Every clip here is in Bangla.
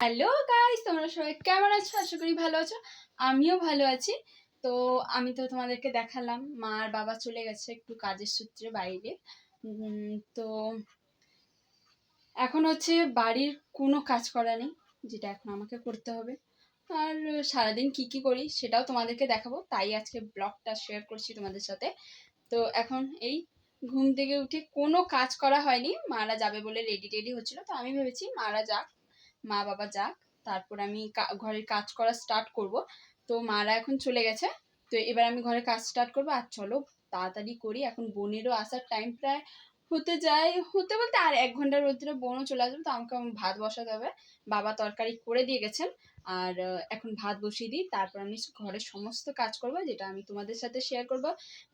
হ্যালো গাইস তোমরা সবাই কেমন আছো? আশা করি ভালো আছো। আমিও ভালো আছি। তো আমি তো তোমাদেরকে দেখালাম, মা আর বাবা চলে গেছে একটু কাজের সূত্রে বাইরে। তো এখন হচ্ছে বাড়ির কোনো কাজ করা নেই, যেটা এখন আমাকে করতে হবে। আর সারাদিন কি কি করি সেটাও তোমাদেরকে দেখাবো। তাই আজকে ব্লগটা শেয়ার করছি তোমাদের সাথে। তো এখন এই ঘুম থেকে উঠে কোনো কাজ করা হয়নি। মারা যাবে বলে রেডি টেডি হচ্ছিল। তো আমি ভেবেছি মারা যাক। মা বাবা যাক, তারপর আমি ঘরের কাজ করা স্টার্ট করব। তো মারা এখন চলে গেছে। তো এবার আমি ঘরে কাজ স্টার্ট করব। আর চলো তাড়াতাড়ি করি। এখন বোনেরও আসার টাইম প্রায় হতে যায়, হতে বলতে আর এক ঘণ্টার মধ্যে বোনও চলে আসবে, তো আমাকে ভাত বসাতে হবে। বাবা তরকারি করে দিয়ে গেছেন, আর এখন ভাত বসিয়ে দিই, তারপর আমি ঘরের সমস্ত কাজ করব, যেটা আমি তোমাদের সাথে শেয়ার করব।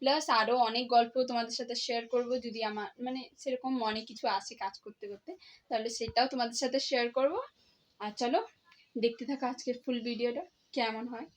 প্লাস আরও অনেক গল্প তোমাদের সাথে শেয়ার করব, যদি আমার মানে সেরকম মনে কিছু আসে কাজ করতে করতে, তাহলে সেটাও তোমাদের সাথে শেয়ার করব। আর চলো, দেখতে থাকো আজকের ফুল ভিডিওটা কেমন হয়?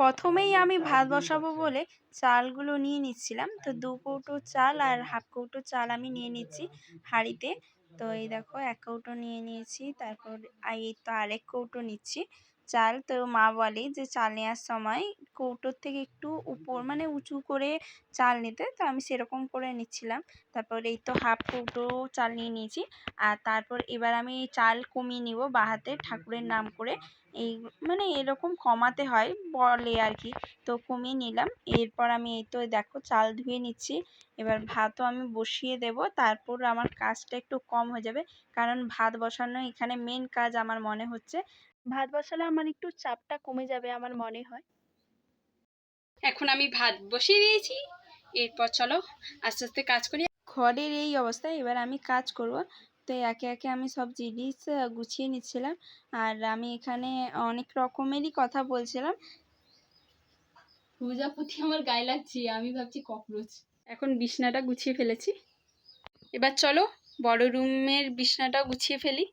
প্রথমেই আমি ভাত বসাবো বলে চালগুলো নিয়ে নিচ্ছিলাম। তো দু কৌটো চাল আর হাফ কৌটো চাল আমি নিয়ে নিচ্ছি হাঁড়িতে। তো এই দেখো, এক কৌটো নিয়ে নিয়েছি, তারপর এই তো আরেক কৌটো নিচ্ছি চাল। তো মা বলে যে চাল নেওয়ার সময় কৌটোর থেকে একটু উপর মানে উঁচু করে চাল নিতে। তো আমি সেরকম করে নিচ্ছিলাম। তারপর এই তো হাফ কৌটো চাল নিয়ে নিয়েছি। আর তারপর এবার আমি চাল কমিয়ে নিব বাঁ হাতে ঠাকুরের নাম করে। এই মানে এরকম কমাতে হয় বলে আর কি তো কমিয়ে নিলাম। এরপর আমি এই তো দেখো চাল ধুয়ে নিচ্ছি। এবার ভাতও আমি বসিয়ে দেব। তারপর আমার কাজটা একটু কম হয়ে যাবে। কারণ ভাত বসানো এখানে মেন কাজ আমার মনে হচ্ছে। ভাত বসালে আমার একটু চাপটা কমে যাবে আমার মনে হয়। এখন আমি ভাত বসিয়ে দিয়েছি। এরপর চলো আস্তে আস্তে কাজ করি। ঘরের এই অবস্থায় এবার আমি কাজ করব। তো একে একে আমি সব জিনিস গুছিয়ে নিচ্ছিলাম। আর আমি এখানে অনেক রকমেরই কথা বলছিলাম। প্রজাপতি আমার গায়ে লাগছে আমি ভাবছি ককরোচ। এখন বিছনাটা গুছিয়ে ফেলেছি। এবার চলো বড় রুমের বিছনাটা গুছিয়ে ফেলি।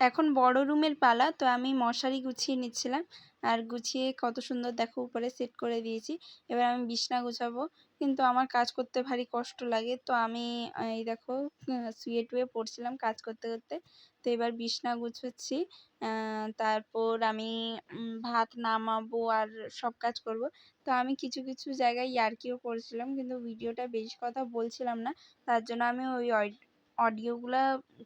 এখন বড় রুমের পালা, তো আমি মশারি গুছিয়ে নিচ্ছিলাম। আর গুছিয়ে কত সুন্দর দেখো উপরে সেট করে দিয়েছি। এবার আমি বিছনা গুছাবো। কিন্তু আমার কাজ করতে ভারী কষ্ট লাগে। তো আমি, এই দেখো শুয়ে টুয়ে পড়ছিলাম কাজ করতে করতে। তো এবার বিছনা গুছোচ্ছি। তারপর আমি ভাত নামাবো আর সব কাজ করব। তো আমি কিছু কিছু জায়গায় ইয়ার্কিও করছিলাম। কিন্তু ভিডিওটা বেশি কথা বলছিলাম না। তার জন্য আমি ওই অডিওগুলা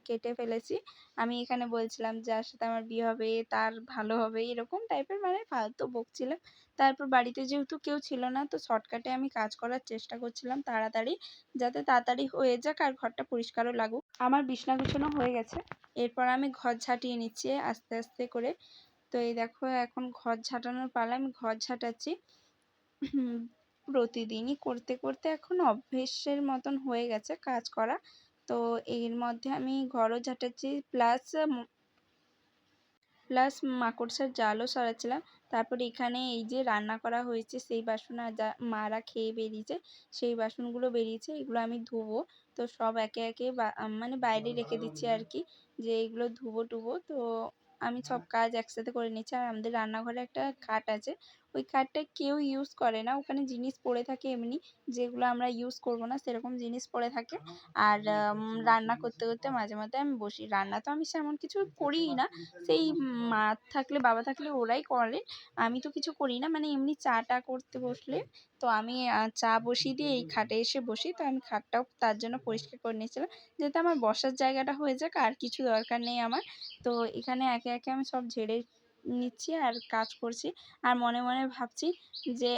কেটে ফেলেছি। আমি এখানে বলছিলাম যার সাথে আমার বিয়ে হবে, তার ভালো হবে, এরকম টাইপের মানে ফালতু বকছিলাম। তারপর বাড়িতে যেহেতু কেউ ছিল না, তো শর্টকাটে আমি কাজ করার চেষ্টা করছিলাম তাড়াতাড়ি, যাতে তাড়াতাড়ি হয়ে যাক আর ঘরটা পরিষ্কারও লাগুক। আমার বিছনা গুছানো হয়ে গেছে। এরপর আমি ঘর ঝাঁটিয়ে নিচ্ছি আস্তে আস্তে করে। তো এই দেখো, এখন ঘর ঝাঁটানোর পালা আমি ঘর ঝাঁটাচ্ছি। প্রতিদিনই করতে করতে এখন অভ্যেসের মতন হয়ে গেছে কাজ করা। তো এর মধ্যে আমি ঘরও ঝাঁটাচ্ছি প্লাস প্লাস মাকড়সার জালও সরাচ্ছিলাম। তারপর এখানে এই যে রান্না করা হয়েছে, সেই বাসন আর যা মারা খেয়ে বেরিয়েছে, সেই বাসনগুলো বেরিয়েছে, এগুলো আমি ধুবো। তো সব একে একে মানে বাইরে রেখে দিচ্ছি আর কি, যে এগুলো ধুবো টুবো তো আমি সব কাজ একসাথে করে নিচ্ছি। আর আমাদের রান্নাঘরে একটা খাট আছে ওই খাটটা কেউ ইউজ করে না। ওখানে জিনিস পড়ে থাকে এমনি, যেগুলো আমরা ইউজ করব না, সেরকম জিনিস পড়ে থাকে। আর রান্না করতে করতে মাঝে মাঝে আমি বসি। রান্না তো আমি সেমন কিছু করিই না। সেই মা থাকলে, বাবা থাকলে ওরাই করে। আমি তো কিছু করি না। মানে এমনি চা টা করতে বসলে তো আমি চা বসিয়ে দিয়ে এই খাটে এসে বসি। তো আমি খাটটাও তার জন্য পরিষ্কার করে নিয়েছিলাম। যাতে আমার বসার জায়গাটা হয়ে যাক, আর কিছু দরকার নেই আমার। তো এখানে একে একে আমি সব ঝেড়ে নিচ্ছি আর কাজ করছি। আর মনে মনে ভাবছি যে,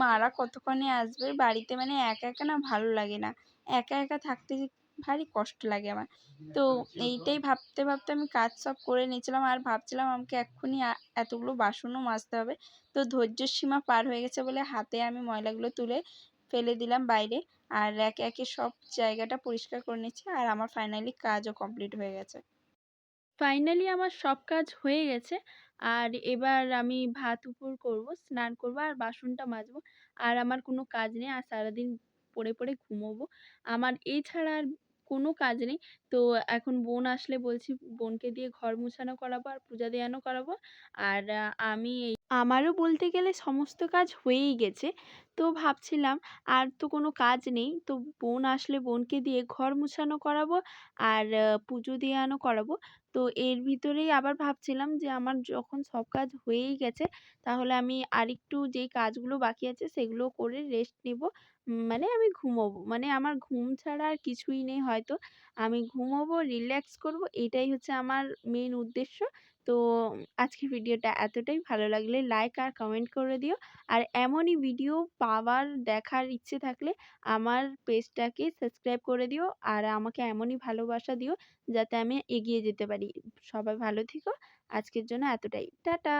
মারা কতক্ষণে আসবে? বাড়িতে মানে একা একা না ভালো লাগে না। একা একা থাকতে ভারী কষ্ট লাগে আমার। তো এইটাই ভাবতে ভাবতে আমি কাজ সব করে নিয়েছিলাম আর ভাবছিলাম আমাকে এক্ষুনি এতগুলো বাসনও মাজতে হবে। তো ধৈর্যের সীমা পার হয়ে গেছে বলে হাতে আমি ময়লাগুলো তুলে ফেলে দিলাম বাইরে। আর একে একে সব জায়গাটা পরিষ্কার করে নিচ্ছি আর আমার ফাইনালি কাজও কমপ্লিট হয়ে গেছে। ফাইনালি আমার সব কাজ হয়ে গেছে। আর এবার আমি ভাত উপর করব, স্নান করব আর বাসনটা মাজবো। আর আমার কোনো কাজ নেই, আর সারাদিন পড়ে পড়ে ঘুমোবো। আমার এছাড়া আর কোনো কাজ নেই। তো এখন বোন আসলে বলছি, বোনকে দিয়ে ঘর মুছানো করাবো আর পূজা দেওয়ানো করাবো। আর আমি এই আমারও বলতে গেলে সমস্ত কাজ হয়েই গেছে। তো ভাবছিলাম, আর তো কোনো কাজ নেই। তো বোন আসলে বোনকে দিয়ে ঘর মুছানো করাবো আর পুজো দেওয়ানো করাবো। তো এর ভিতরেই আবার ভাবছিলাম যে, আমার যখন সব কাজ হয়েই গেছে, তাহলে আমি আরেকটু যেই কাজগুলো বাকি আছে, সেগুলো করে রেস্ট নেব। মানে আমি ঘুমোবো। মানে আমার ঘুম ছাড়া আর কিছুই নেই হয়তো। আমি ঘুমোবো রিল্যাক্স করব, এটাই হচ্ছে আমার মেন উদ্দেশ্য। তো আজকের ভিডিওটা এতটাই। ভালো লাগলে লাইক আর কমেন্ট করে দিও। আর এমনই ভিডিও পাওয়ার, দেখার ইচ্ছে থাকলে আমার পেজটাকে সাবস্ক্রাইব করে দিও। আর আমাকে এমনই ভালোবাসা দিও যাতে আমি এগিয়ে যেতে পারি। সবাই ভালো থেকো। আজকের জন্য এতটাই। টাটা!